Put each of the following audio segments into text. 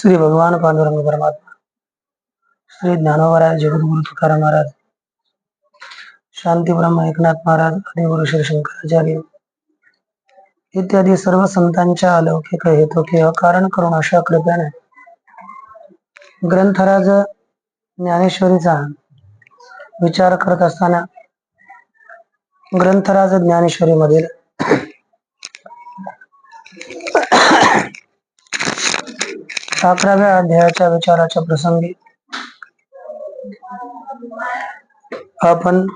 श्री भगवान पांडुरंग परमात्मा श्री ज्ञानोबराय जगद्गुरु तुकाराम महाराज शांती ब्रह्म एकनाथ महाराज आदिगुरु श्री शंकराचार्य इत्यादी सर्व संतांच्या अलौकिक किंवा अकारण करून अशा कृपेने ग्रंथराज ज्ञानेश्वरीचा विचार करत असताना ग्रंथराज ज्ञानेश्वरी मधील अकराव्या अध्यायाच्या विचाराच्या प्रसंगी आपण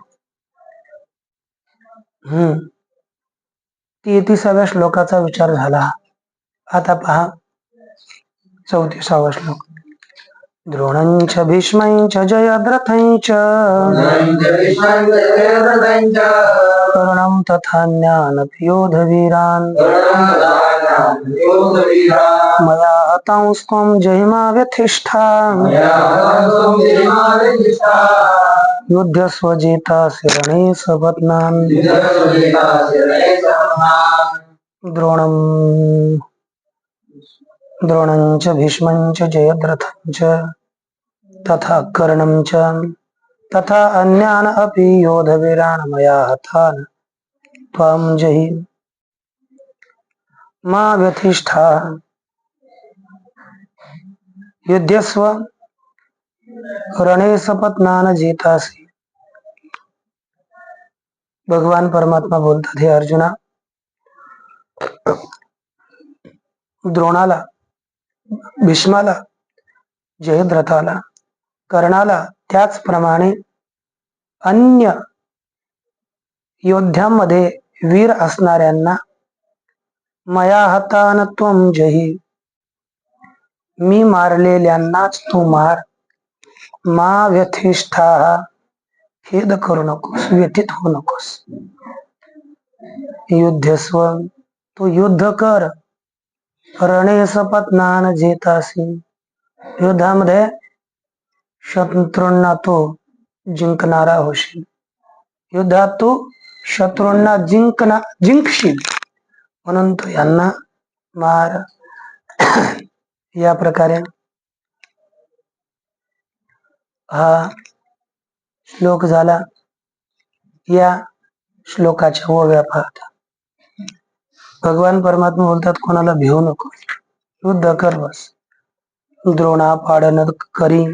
हम्म तेहतीसाव्या श्लोकाचा विचार झाला. आता पहा चौतीसावा श्लोक. द्रोणंच भीष्मंच जयद्रथंच करुणं तथा ज्ञानपियोधवीरान् मया हतांस्त्वं जहिमा व्यथिष्ठा युद्धस्वजितासि रणे सपत्नान् द्रोणं च भीष्मञ्च जयद्रथञ्च तथा कर्णं च तथा अन्यान अपि योधवीरान् मया हतान्। त्वां जहि मा व्यथिष्ठा युध्यस्व रणे सपत्नान जेतासी। भगवान परमात्मा बोलतात हे अर्जुना द्रोणाला भीष्माला जयद्रथाला कर्णाला त्याचप्रमाणे अन्य योद्ध्यांमध्ये वीर असणाऱ्यांना मया हतान जही। मी मारलेल्यांनाच तू मार. मा व्यथिष्ठा खेद करू नकोस व्यथित होऊ नकोस. युद्धस्व तू युद्ध कर. रणे सपत्नान जेतासी युद्धामध्ये शत्रूंना तो जिंकणारा होशील. युद्धात तू शत्रूंना जिंकना जिंकशील. म्हणून तू यांना मार. या प्रकारे हा श्लोक झाला. या श्लोकाच्या ओव्या पाहता. भगवान परमात्मा बोलतात कोणाला भिवू नको. युद्ध कर बस. द्रोणा पाडन करी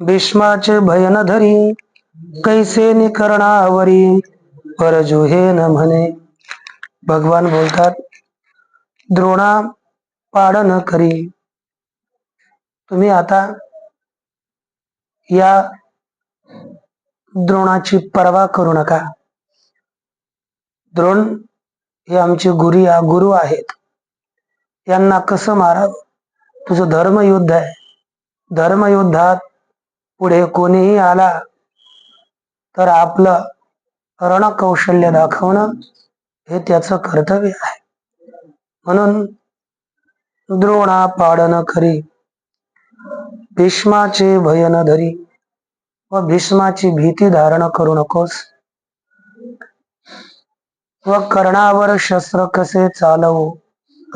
भीष्माचे भयन धरी. कैसे निकरणावरी. परजुहे न म्हणे. भगवान बोलतात द्रोणा पाडन करी. तुम्ही आता या द्रोणाची पर्वा करू नका. द्रोण हे आमचे गुरु गुरु आहेत. यांना कसं मारावं? तुझं धर्मयुद्ध आहे. धर्मयुद्धात पुढे कोणीही आला तर आपलं रणकौशल्य दाखवणं हे त्याचं कर्तव्य आहे. म्हणून द्रोणा पाडन खरी. भीष्माचे भयन धरी. व भीष्माची भीती धारण करू नकोस. व कर्णावर शस्त्र कसे चालवू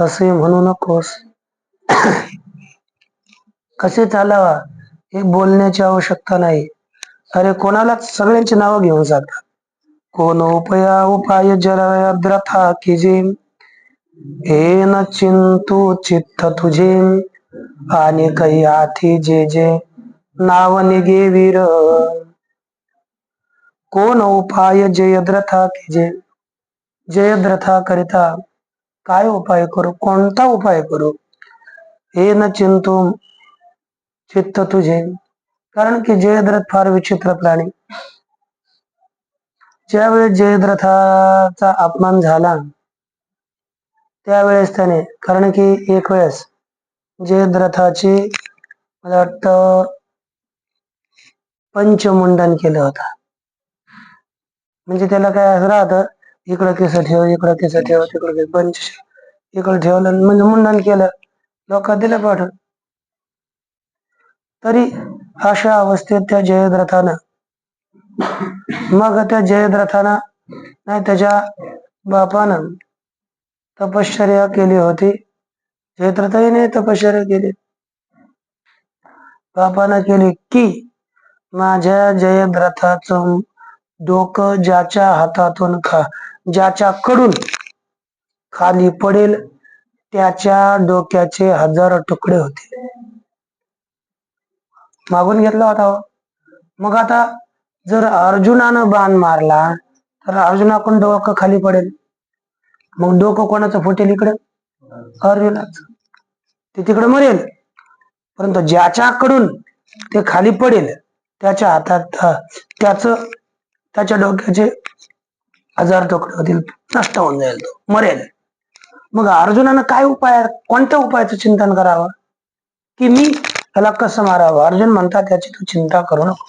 असे म्हणू नकोस. कसे चालावा हे बोलण्याची आवश्यकता नाही. अरे कोणालाच सगळ्यांची नावं घेऊन जातात. कोण उपया उपाय जरा की जे हे न चिंतू चित्त तुझे. आणि काही आथी जे जे नाव निगे वीर. कोण उपाय जयद्रथा किजे? जयद्रथा करिता काय उपाय करू? कोणता उपाय करू? हे न चिंतू चित्त तुझे. कारण की जयद्रथ फार विचित्र प्राणी. ज्यावेळेस जयद्रथाचा अपमान झाला त्यावेळेस त्याने कारण की एक वेळेस जयद्रथाची मला वाटतं पंचमुंडन केलं होतं. म्हणजे त्याला काय असं राहतं इकडं केस ठेव इकडं केस ठेव तिकडं केस पंच इकडं ठेवलं म्हणजे मुंडन केलं लोक दिलं पाठवून. तरी अशा अवस्थेत त्या जयद्रथानं मग त्या जयद्रथानं नाही त्याच्या बापानं तपश्चर्या केली होती. जयद्रथाने तपश्चर्या केली. बापानं केली की माझ्या जयद्रथाच डोकं ज्याच्या हातातून खा ज्याच्याकडून खाली पडेल त्याच्या डोक्याचे हजार तुकडे होते. मागून घेतला होता हो. मग आता जर अर्जुनानं बाण मारला तर अर्जुनाकडून डोकं खाली पडेल. मग डोकं कोणाचं फुटेल इकडं? अर्जुनाच. ते तिकडे मरेल. परंतु ज्याच्याकडून ते खाली पडेल त्याच्या हातात त्याच त्याच्या डोक्याचे हजार तुकडे होतील नष्ट होऊन जाईल तो. मरेल. मग अर्जुनानं काय उपाय कोणत्या उपायाचं चिंतन करावं? की मी त्याला कसं मारावं? अर्जुन म्हणतात त्याची तू चिंता करू नको.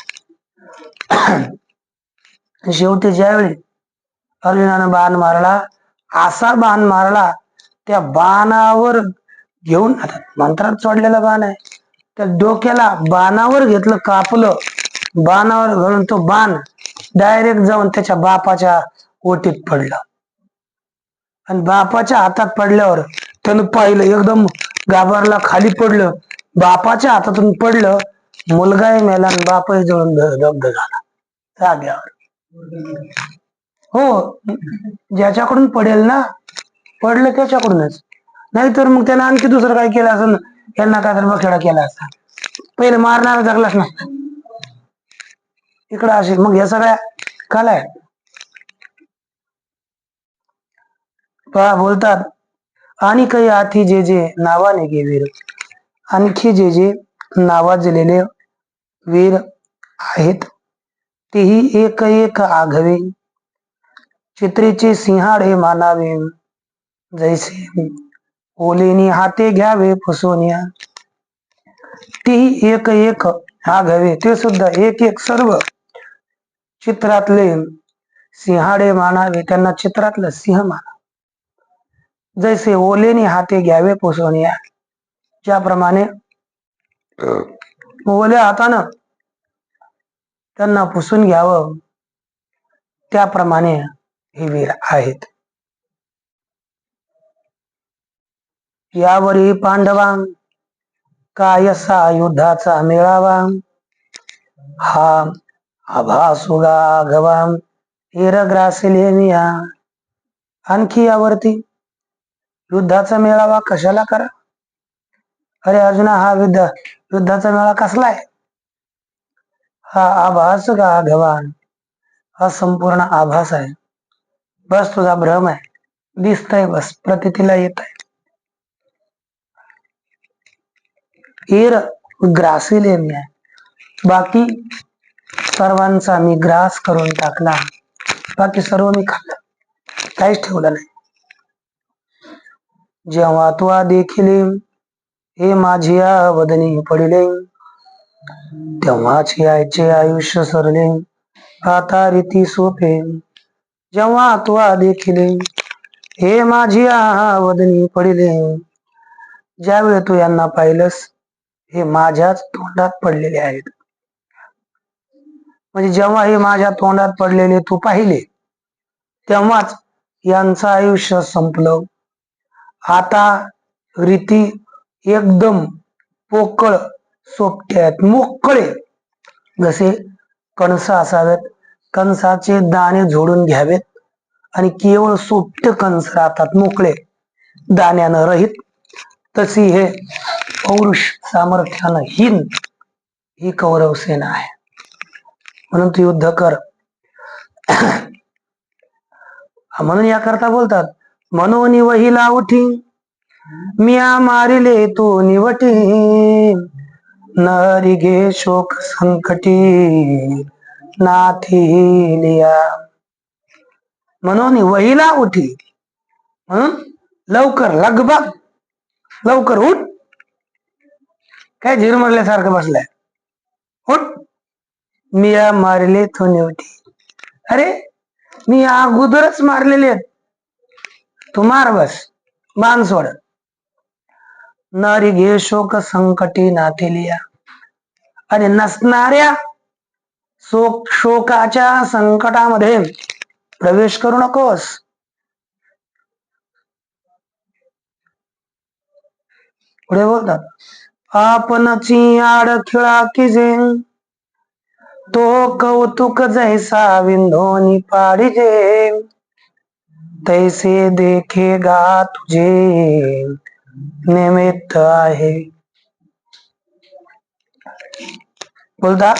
शेवटी ज्यावेळी अर्जुनानं बाण मारला असा बाण मारला त्या बाणावर घेऊन आता मंत्रात सोडलेला बाण आहे त्या डोक्याला बाणावर घेतलं कापलं बाणावर घालून तो बाण डायरेक्ट जाऊन त्याच्या बापाच्या ओटीत पडला. आणि बापाच्या हातात पडल्यावर त्यानं पाहिलं एकदम गाभारला खाली पडलं बापाच्या हातातून पडलं मुलगाही मेला आणि बापही जळून द- दग्ध झाला. जाग्यावर. हो. ज्याच्याकडून पडेल ना पडलं त्याच्याकडूनच. नाहीतर मग त्यानं आणखी दुसरं काय केलं असं यांना काय तर बखेडा केला असता. पहिले मारणारा जगलाच नसता इकडं असे मग या सगळ्या कला आहे पहा बोलतात आणि काही आधी जे जे नावाने गे वीर. आणखी जे जे नावाजलेले वीर आहेत तेही एक एक आघवे. चित्रेचे सिंहाडे मानावे. जैसे ओलेनी हाते घ्यावे फुसोनिया. तेही एक एक आघवे ते सुद्धा एक एक सर्व चित्रातले सिंहाडे मानावे त्यांना चित्रातलं सिंह माना. जैसे ओलेने हाते घ्यावे पोसवण्या ज्याप्रमाणे ओल्या हातानं त्यांना पुसून घ्यावं. त्याप्रमाणे हे वीर आहेत. यावरी पांडवा कायसा युद्धाचा मेळावा? हा आभासुगा गवा हिरग्रासिलेमिया आणखी यावरती युद्धाचा मेळावा कशाला करा? अरे अर्जुना हा युद्ध युद्धाचा मेळा कसला आहे? हा आभास गाघवान हा संपूर्ण आभास आहे बस तुझा भ्रम आहे. दिसतंय बस प्रतितीला येत आहे ईर ग्रासिले मी. आहे बाकी सर्वांचा मी ग्रास करून टाकला. बाकी सर्व मी खाल्लं. काहीच ठेवलं नाही. जेव्हा तू देखील हे माझी वदनी पडिले. तेव्हाच यायचे आयुष्य सरले. आता रीती सोपे. जेव्हा तुवा देखिले हे माझी वदनी पडिले ज्यावेळी तू यांना पाहिलंस हे माझ्याच तोंडात पडलेले आहेत. म्हणजे जेव्हा हे माझ्या तोंडात पडलेले तू पाहिले तेव्हाच यांचं आयुष्य संपलं. आता रीती एकदम पोकळ सोपटे आहेत मोकळे जसे कणस असावेत कणसाचे दाणे झोडून घ्यावेत आणि केवळ सोपटे कणस राहतात मोकळे. दाण्यानं रहित. तशी हे पौरुष सामर्थ्यानं हीन. ही कौरव सेना आहे. म्हणून तू युद्ध कर. म्हणून याकरता बोलतात मनोनी वहिला उठी मिया मारिले तू निवटी. नरी घे शोक संकटी. म्हणून वहिला उठी. म्हणून लवकर लगबग. लवकर उठ. काय झिरमरल्यासारखं बसलाय. उठ. मिया मारले तो उठी. अरे मी अगोदरच मारलेले आहेत. तू मार बस. मान सोड. नारी घे शोक संकटी नाथेलिया आणि नसणाऱ्या शोकाच्या संकटामध्ये प्रवेश करू नकोस. पुढे बोलतात आपणची आड खिळा किजे तो कौतुक जैसा विंधोनी पाडिजे तैसे देखेगा तुझे निमित्त आहे. बोलता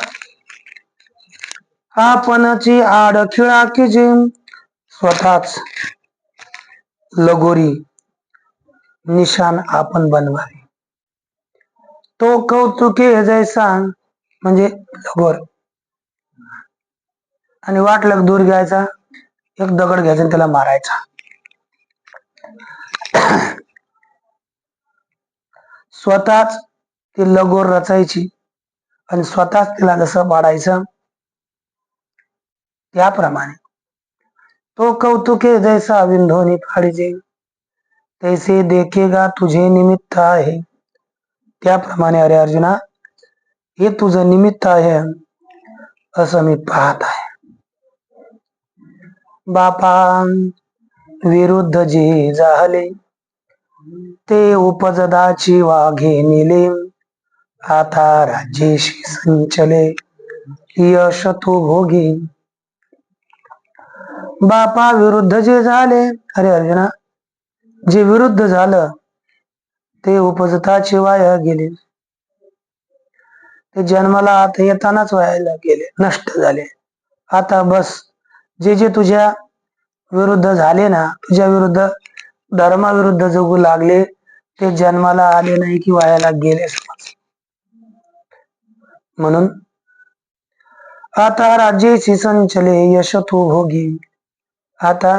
आपणची आड खिळा किजे स्वतःच लगोरी निशान आपण बनवावे. तो कौतुके जैसा म्हणजे लगोर. आणि वाटलं दूर घ्यायचा एक दगड घ्यायचा आणि त्याला मारायचा. स्वतःच ती लगोर रचायची आणि स्वतःच तिला जसं पाडायचं त्याप्रमाणे तो कौतुके जैसा विंधोनी फाडीजे तैसे देखेगा तुझे निमित्त आहे. त्याप्रमाणे अरे अर्जुना हे तुझं निमित्त आहे असं मी पाहत आहे. बापा विरुद्ध जे झाले ते उपजदाची वाघे निले. आता राज्येशी संचले यश तू भोगी. बापा विरुद्ध जे झाले अरे अर्जुना जे विरुद्ध झालं ते उपजताचे वाया गेले. ते जन्माला आता येतानाच व्हायला गेले नष्ट झाले. आता बस जे जे तुझ्या विरुद्ध झाले ना तुझ्या विरुद्ध धर्माविरुद्ध जगू लागले ते जन्माला आले नाही की वायाला गेले समज. म्हणून आता राज्याची संचले यश तू भोगी. आता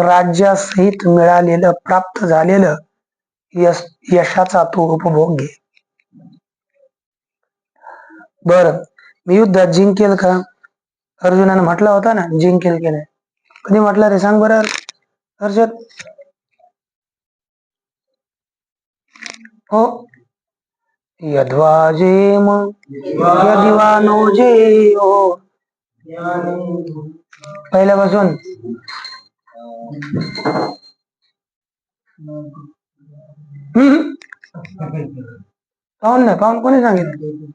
राज्यासहित मिळालेलं प्राप्त झालेलं यश यशाचा तो उपभोग घे. बर मी युद्धात जिंकेल का? अर्जुनानं म्हटला होता ना जिंकेल की नाही? कधी म्हटलं रे सांग बरं. अर्जुन. हो. यद्वाजेम यदिवानो जे हो पहिल्यापासून? पाहून ना पाहून कोणी सांगितलं?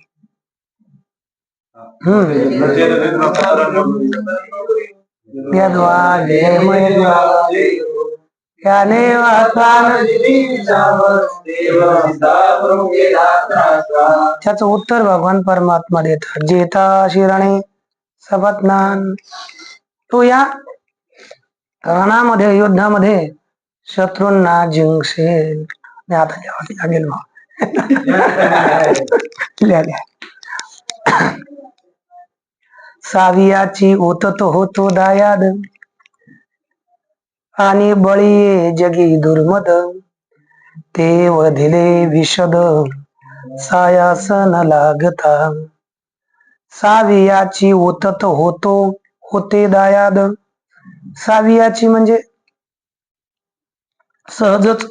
त्याने त्याच याने उत्तर भगवान परमात्मा देतात. जेता शिराणे सपत्नान तो या रणामध्ये युद्धामध्ये शत्रूंना जिंकशेल. आता लिहावं लागेल मग. लिहा, लिहा. सावियाची ओतत होतो दायाद. आणि बळी जगी दुर्मद. ते वधिले विशद. सायासन लागता. सावियाची ओतत होतो होते दायाद. सावियाची म्हणजे सहजच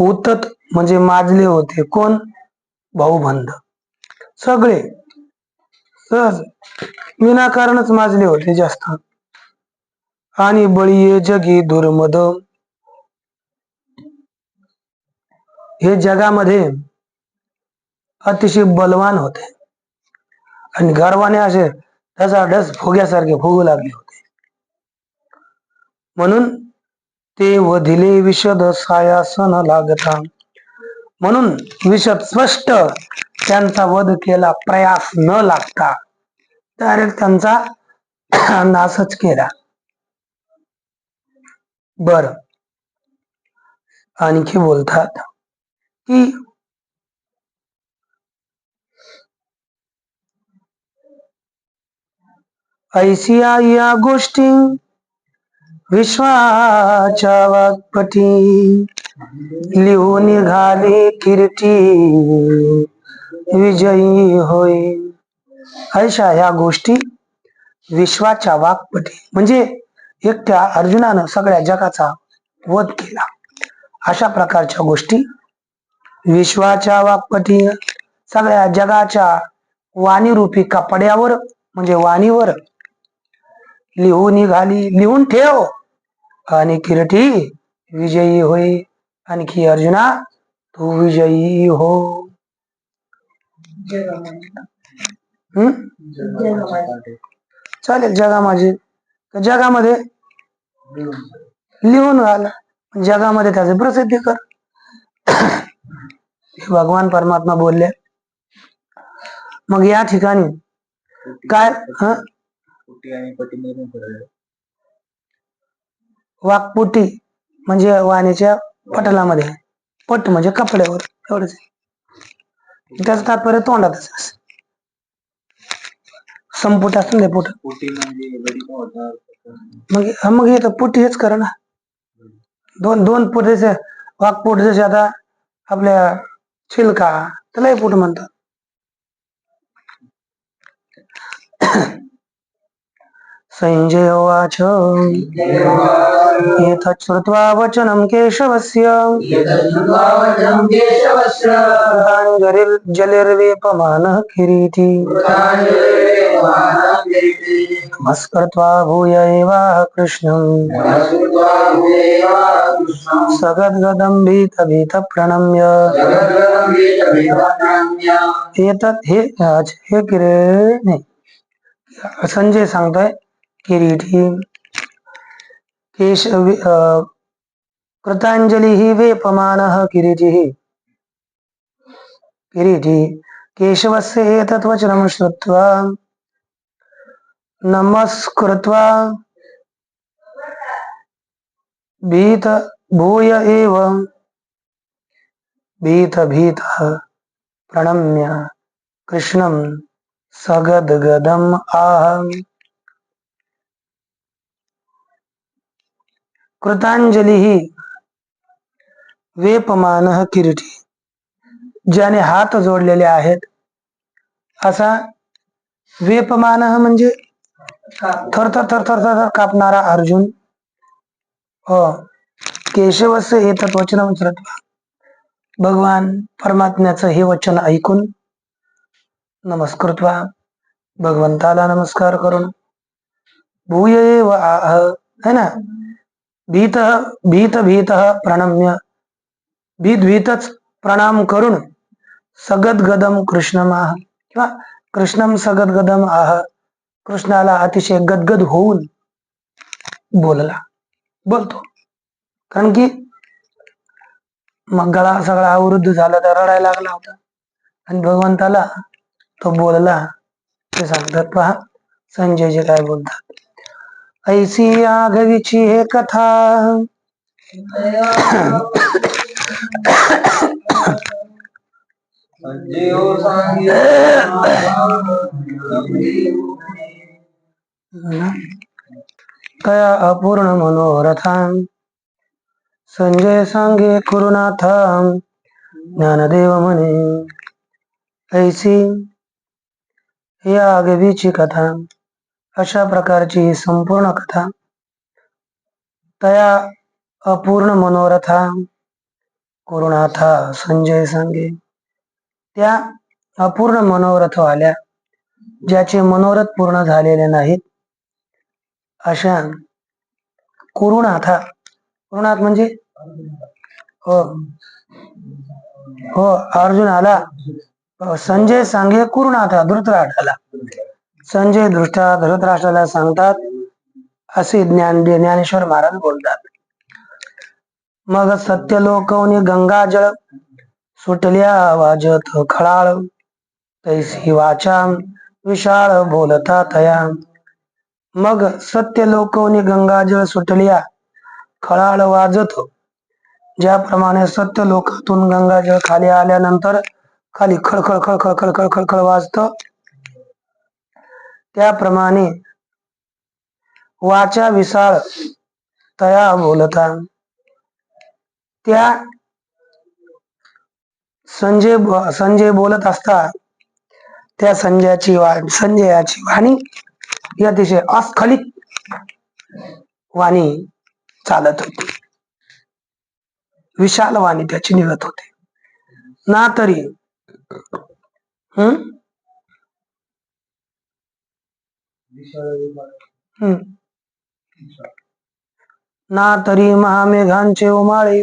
उतत म्हणजे माजले होते. कोण? भाऊबंध सगळे सहज विनाकारणच माजले होते जास्त. आणि बळीये जगी दुर्मद. हे जगामध्ये अतिशय बलवान होते. आणि गर्वाने असे त्याचा डस फुग्यासारखे फुगू लागले होते. म्हणून ते वधिले विशद सायासन लागता. म्हणून विशद स्पष्ट त्यांचा वध केला प्रयास न लागता. डायरेक्ट त्यांचा नाशच केला. बर. आणखी बोलतात की ऐसिया या गोष्टी विश्वाच्या वागपटी लिहून निघाले कीर्ती विजयी होय अशा ह्या गोष्टी विश्वाच्या वाकपटी म्हणजे एकट्या अर्जुनानं सगळ्या जगाचा वध केला. अशा प्रकारच्या गोष्टी विश्वाच्या वाकपटी सगळ्या जगाच्या वाणीरूपी कपड्यावर म्हणजे वाणीवर लिहून निघाली लिहून ठेव. आणि किरटी विजयी होई आणखी अर्जुना तू विजयी हो. चालेल जगामध्ये. तर जगामध्ये लिहून घाल. जगामध्ये त्याचे प्रसिद्धी कर. हे भगवान परमात्मा बोलले. मग या ठिकाणी काय? कुटी आणि पटी निर्माण करायला वाकपुटी म्हणजे वाणीच्या पटलामध्ये. पट म्हणजे कपड्यावर एवढंच आहे. त्याचं तात्पर्य तोंडातच असं. संपुट असतं ना पुट. म्हणजे पण होता. मग हा मग येतं पुटी हेच कर ना. दोन दोन पुट जसे वाकपूट जसे आता आपल्या छिलका त्यालाही पुट म्हणतात. संजय उवाच एतत् श्रुत्वा वचनं केशवस्य जलिर्वेपमानः किरीटी। नमस्कृत्वा भूय एवाह कृष्णम्। सगद्गदं भीत भीत प्रणम्य एतत् हे आज हे किरे संजय सांगतोय किरीटी केश अं, कृतांजलिः वेपमानः किरीटिः किरीटी केशवस्य एतत्वचनं श्रुत्वा नमस्कृत्वा भीत भूय एव भीत भीत प्रणम्य कृष्णं सगद्गदम् आह। कृतांजली वेपमान किरीटी. ज्याने हात जोडलेले आहेत. असा वेपमान म्हणजे थर थर थर थर थर कापणारा अर्जुन. हो. केशवस्य येतात वचन भगवान परमात्म्याचं हे वचन ऐकून नमस्कृत्वा भगवंताला नमस्कार करून भूय व आह है ना? भीत भीत भीत प्रणम्य भीत भीतच प्रणाम करून सगद गदम कृष्णमाह किंवा कृष्णम सगद गदम आह कृष्णाला अतिशय गदगद होऊन बोलला. बोलतो. कारण की मग गळा सगळा अवरुद्ध झाला तर रडायला लागला होता. आणि भगवंताला तो बोलला ते सांगतात पहा संजयजी काय बोलतात. ऐसी आघवीची हे कथा। तया अपूर्ण मनोरथां। संजय सांगे कुरुनाथ। ज्ञानदेव म्हणे ऐसी या आगवीची कथा। अशा प्रकारची ही संपूर्ण कथा. तया अपूर्ण मनोरथा करुणाथा संजय सांगे. त्या अपूर्ण मनोरथ आल्या ज्याचे मनोरथ पूर्ण झालेले नाहीत. अशा कुरुनाथा कुरुनाथ म्हणजे? हो. हो अर्जुन आला. संजय सांगे कुरुणाथा धृतराट आला संजय दृष्टा धृतराष्ट्राला सांगतात असे ज्ञान ज्ञानेश्वर महाराज बोलतात. मग सत्य लोकवनी गंगाजळ सुटल्या वाजत खळाळ तैसी वाचा विशाळ बोलता तया. मग सत्य लोकवनी गंगाजळ सुटल्या खळाळ वाजत ज्याप्रमाणे सत्य लोकातून गंगाजळ खाली आल्यानंतर खाली खळखळ खळखळ खळखळ खळखळ वाजत त्याप्रमाणे वाचा विशाळ तया बोलता. त्या संजय संजय बोलत असता त्या संजयाची वा संजयाची वाणी अतिशय अस्खलित वाणी चालत होती. विशाल वाणी त्याची निघत होते. ना तरी हम्म विशाळ विमान. हम्म. ना तरी महामेघांचे उमाळे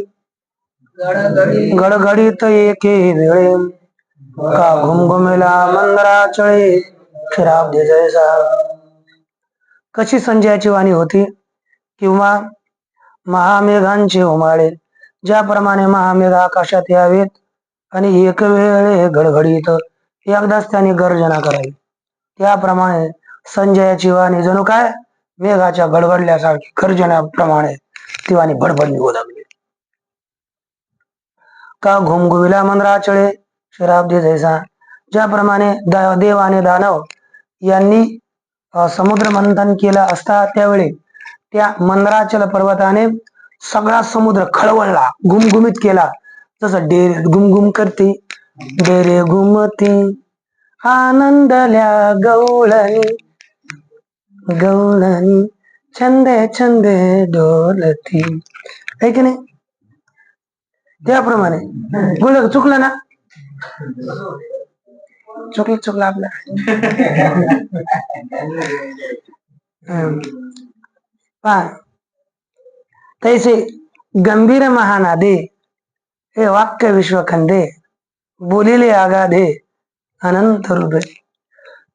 गडगडीत एके वेळे का घुमघुमेला मंदराचळे क्षीराब्ध जयसा कशी संजयाची वाणी होती? किंवा महामेघांचे उमाळे ज्याप्रमाणे महामेघ आकाशात यावेत आणि एक वेळे गडगडीत एकदाच त्याने गर्जना करावी. त्याप्रमाणे संजयाची वाणी जणू काय? मेघाच्या गडबडल्यासारखी गर्जनाप्रमाणे ती वाणी बडबड निघू लागली का घुमघुविला मंदराचळे शराब्दी जैसा. ज्याप्रमाणे देव आणि दानव यांनी समुद्र मंथन केलं असता त्यावेळी त्या मंदराचल पर्वताने सगळा समुद्र खळवळला घुमघुमीत केला. जसं डेरे घुमघुम करते डेरे घुमती. आनंदल्या गवळणी गवळणी छंदे छंदे डोलती है की नाही त्याप्रमाणे बोल चुकलं ना चुकलं चुकलं आपलं पा तैसे गंभीर महानादे हे वाक्य विश्वखंडे बोलिले आगाधे अनंत रूपे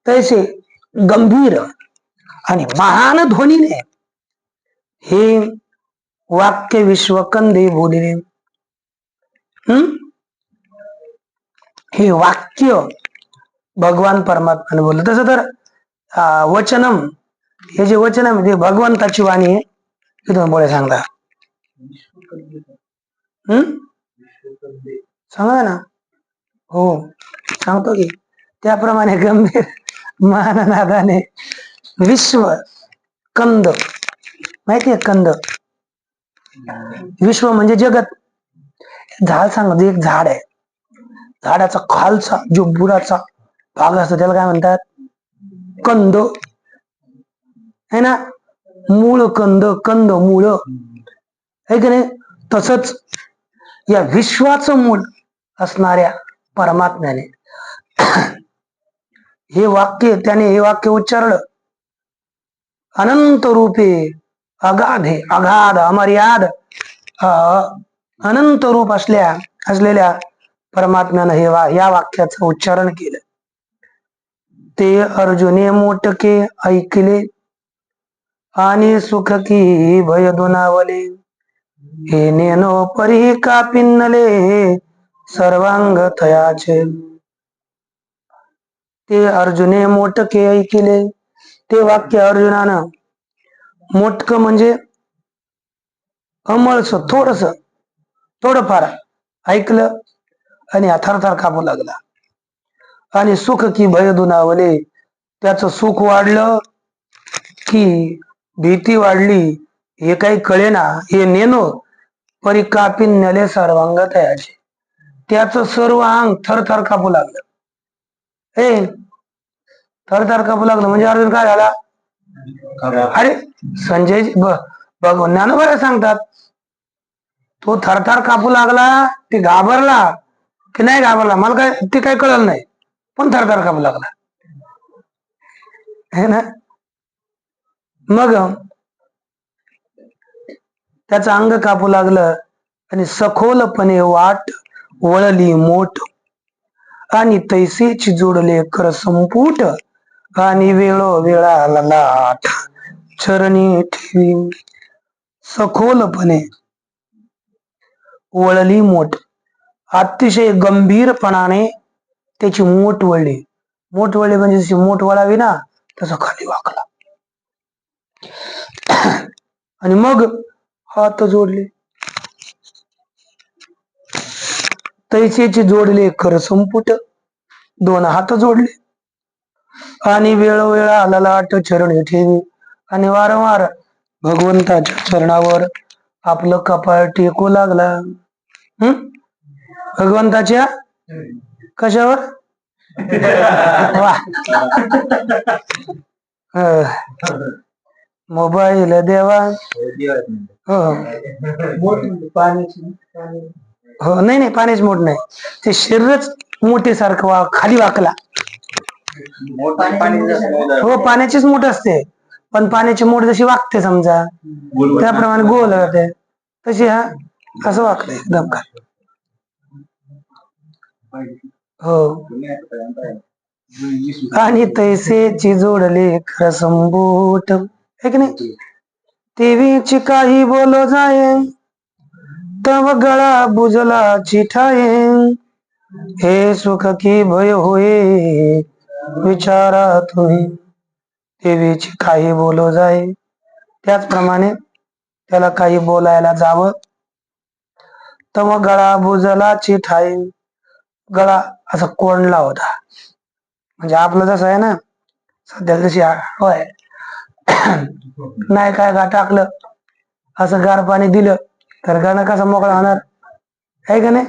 तैसे गंभीर आणि महान ध्वनीने हे वाक्य विश्वकंदे बोलिले. हम्म हे वाक्य भगवान परमात्माने बोललं. तसं तर वचनम हे जे वचनम ते भगवंताची वाणी आहे. हे तुम्ही पुढे सांगता. हम्म. सांगा ना. हो सांगतो की. त्याप्रमाणे गंभीर माननादाने विश्व कंद. माहिती आहे कंद? विश्व म्हणजे जगत. झाड सांग एक झाड आहे. झाडाचा खालचा जो बुडाचा भाग असतो त्याला काय म्हणतात? कंद. है ना? मूळ कंद कंद मूळ. है की नाही? तसंच या विश्वाचं मूळ असणाऱ्या परमात्म्याने. हे वाक्य त्याने हे वाक्य उच्चारलं. अनंत रूपे अगाध अगाध अमर्याद अनंत रूप असल्या असलेल्या परमात्म्यानं हे वा या वाक्याचं उच्चारण केलं. ते अर्जुने मोटके ऐकले. आणि सुख की भय दुनावले. हे नेनो परी का पिन्नले? सर्वांग थयाचे. ते अर्जुने मोटके ऐकिले. ते वाक्य अर्जुनानं मोठक म्हणजे अमळस थोडस थोडंफार ऐकलं आणि अथारथार कापू लागला. आणि सुख की भय दुनावले त्याचं सुख वाढलं की भीती वाढली. हे काही कळेना हे नेनो परी कापीन नले सर्वांग तयाचे. त्याचं सर्व अंग थरथर कापू लागलं. हे थरथर कापू लागलं. म्हणजे अर्जुन काय झाला? अरे संजय बघ ज्ञानोबा सांगतात? तो थरथर कापू लागला ते घाबरला. की नाही घाबरला? मला काय ते काही कळलं नाही. पण थरथर कापू लागला. हे ना? मग त्याचं अंग कापू लागलं आणि सखोलपणे वाट वळली मोठ. आणि तैसेची जोडले कर संपुट. आणि वेळोवेळा लाट चरणी ठेवी सखोलपणे वळली मोठ अतिशय गंभीरपणाने त्याची मोठ वळली. मोठ वळली म्हणजे जशी मोठ वळावी ना तसं खाली वाकला. आणि मग हात जोडले. तैसेचे जोडले खर संपुट. दोन हात जोडले. आणि वेळोवेळा ललाट चरणी ठेवी. आणि वारंवार भगवंताच्या चरणावर आपलं कपाळ टेकू लागला. हम्म भगवंताच्या? कशावर? मोबाईल देवा. हो. हो नाही नाही पाणीच मोठ नाही. ते शरीरच मोठे सारखं वा खाली वाकला. हो पाण्याचीच मोठ असते. पण पाण्याची मोठ जशी वागते समजा त्याप्रमाणे गोल राहते तशी हा असं एकदम खाली हो. आणि तैसेची जोडले खरं संबोट. है की नाही? तेवीची काही बोलो जाये तव गळा बुजला चिठाये हे सुख की भय होये विचारा तुम्ही देवीची काही बोलो जाई. त्याचप्रमाणे त्याला काही बोलायला जावं. तव गळा बुजलाची ठाई. गळा असा कोंडला होता. म्हणजे आपलं जसं आहे ना सध्या जशी होय नाही काय का टाकलं असं गार पाणी दिलं तर गाणं कसं मोकळा होणार? आहे का नाही?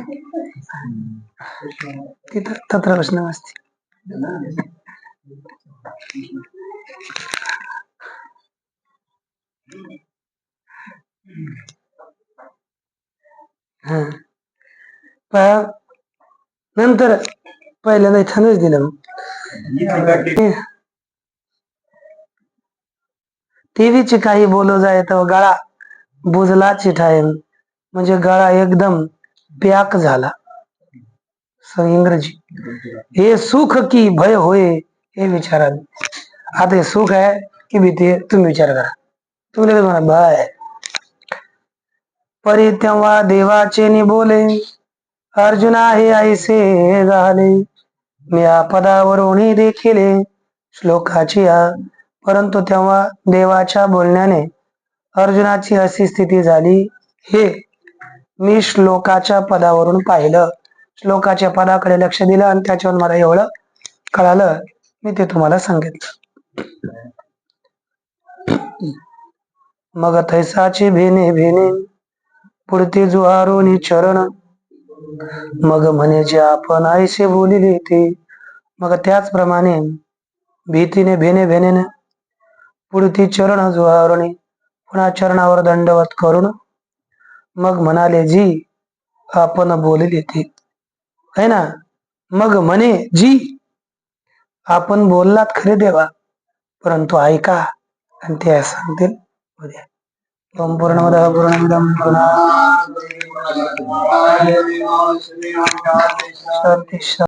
तिथं तत्र प्रश्न असते. हा. प- नंतर पहिल्यांदा इथंच दिलं. टीव्हीची काही बोलो जाय तर गळा बुजला चिठाय म्हणजे गळा एकदम पॅक झाला. इंग्रजी हे सुख की भय होय हे विचारा आता हे सुख आहे की भीती आहे तुम्ही विचार करा। तुम्ही लगेच म्हणा भय परी तेव्हा देवाचे नि बोले अर्जुना हे ऐसे झाले मी या पदावरून देखील श्लोकाची या परंतु तेव्हा देवाच्या बोलण्याने अर्जुनाची अशी स्थिती झाली हे मी श्लोकाच्या पदावरून पाहिलं. श्लोकाच्या पदाकडे लक्ष दिलं आणि त्याच्यावर मला एवढं कळालं मी ते तुम्हाला सांगितलं. मग थैसाची भिने भिने पुढती जुहारोनी चरण. मग म्हणे जे आपण आईशी बोलिले ती. मग त्याचप्रमाणे भीतीने भेने भेनेने पुढती चरण जुहारणी पुन्हा चरणावर दंडवत करून मग म्हणाले जी आपण बोलली ती. है ना? मग म्हणे जी आपण बोललात खरे देवा परंतु ऐका आणि ते सांगतील. उद्या ओम पूर्णमद पूर्णमिदम पूर्णात् शांती.